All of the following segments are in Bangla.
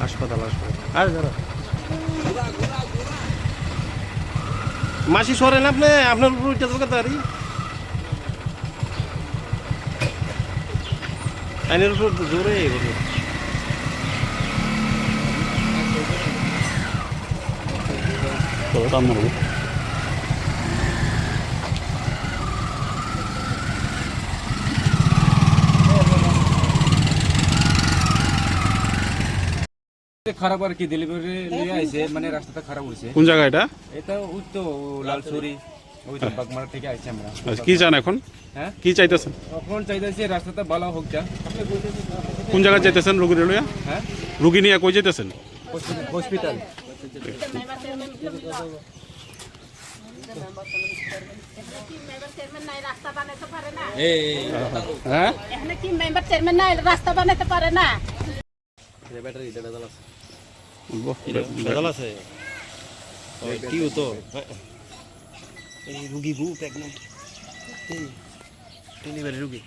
হাসপাতাল হাসপাতাল। মাসি সরেন আপনি আপনার উপর উঠতে আইনের উপর জোরে তো খারাপ আর কি ডেলিভারি নিয়ে আইছে মানে রাস্তাটা খারাপ হয়েছে কোন জায়গা এটা? এটা ওই তো লালসুরি ওই তো বাগমারা থেকে আইছে আমরা। আচ্ছা, কি চান এখন? হ্যাঁ? কি চাইতেছেন? এখন চাইতেছি রাস্তাটা ভালো হোক যা। কোন জায়গায় চাইতেছেন রুগী লইয়া? হ্যাঁ? রুগী নিয়ে কই যেতেছেন হসপিটাল রাস্তা বানাতে পারে না হ্যাঁ। এখানে কি মেম্বার চেয়ারম্যান নাই রাস্তা বানাতে পারে না। ব্যাটারি বলব বেদাল আছে। কি হতো এই রুগী গু প্রেগনেন্ট এই ডেলিভারি রুগী।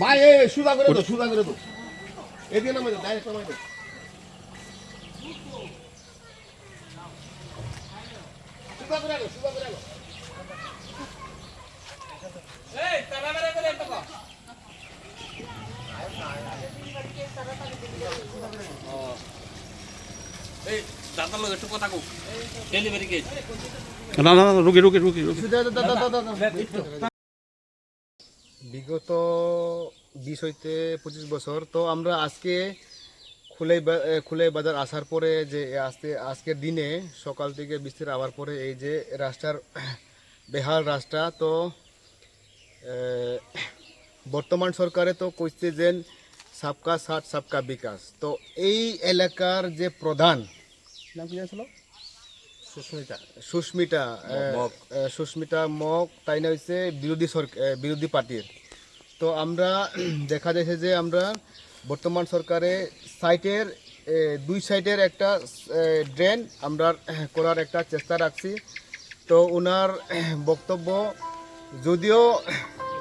ভাই এ সুদা করে দাও সুদা করে দাও এদিকে নামাই দাও ডাইরেক্ট নামাই দাও সুদা করে সুদা করে না না, বিগত বিশ হইতে পঁচিশ বছর তো আমরা আজকে এ, খুলাই বাজার আসার পরে যে আজকে আজকের দিনে সকাল থেকে বৃষ্টির আবার পরে এই যে রাস্তার বেহাল রাস্তা তো বর্তমান সরকারে তো কইছে যে সাবকা সাথ সাবকা বিকাশ। তো এই এলাকার যে প্রধান নাম কি জানছিল সুস্মিতা। সুস্মিতা সুস্মিতা মগ তাই না হয়েছে বিরোধী সরকার বিরোধী পার্টির। তো আমরা দেখা যাচ্ছে যে আমরা বর্তমান সরকারে সাইটের দুই সাইডের একটা ড্রেন আমরা করার একটা চেষ্টা রাখছি। তো ওনার বক্তব্য যদিও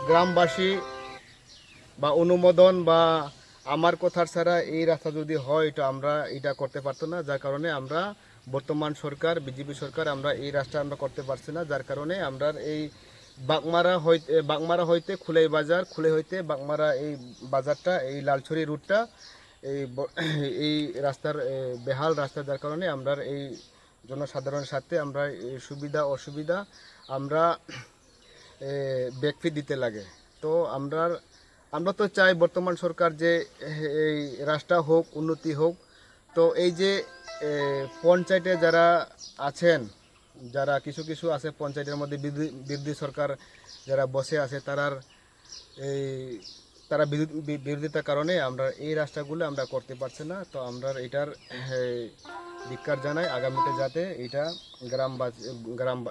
গ্রামবাসী বা অনুমোদন বা আমার কথার ছাড়া এই রাস্তা যদি হয় তো আমরা এটা করতে পারতো না। যার কারণে আমরা বর্তমান সরকার, বিজেপি সরকার, আমরা এই রাস্তা আমরা করতে পারছি না। যার কারণে আমরা এই বাগমারা হইতে বাগমারা হইতে খুলাই বাজার, খুলে হইতে বাগমারা এই বাজারটা, এই লালছড়ি রুটটা এই এই রাস্তার বেহাল রাস্তা, যার কারণে আমরা এই জনসাধারণের সাথে আমরা সুবিধা, অসুবিধা আমরা ব্যাকফি দিতে লাগে। তো আমরা আমরা তো চাই বর্তমান সরকার যে এই রাস্তা হোক, উন্নতি হোক। তো এই যে পঞ্চায়েতে যারা আছেন, যারা কিছু কিছু আছে পঞ্চায়েতের মধ্যে বিরোধী সরকার যারা বসে আছে, তারার এই, তারা বিরোধী- বিরোধিতার কারণে আমরা এই রাস্তাগুলো আমরা করতে পারছি না। তো আমরা এটার ধিক্কার জানাই আগামীতে যাতে এটা গ্রাম গ্রাম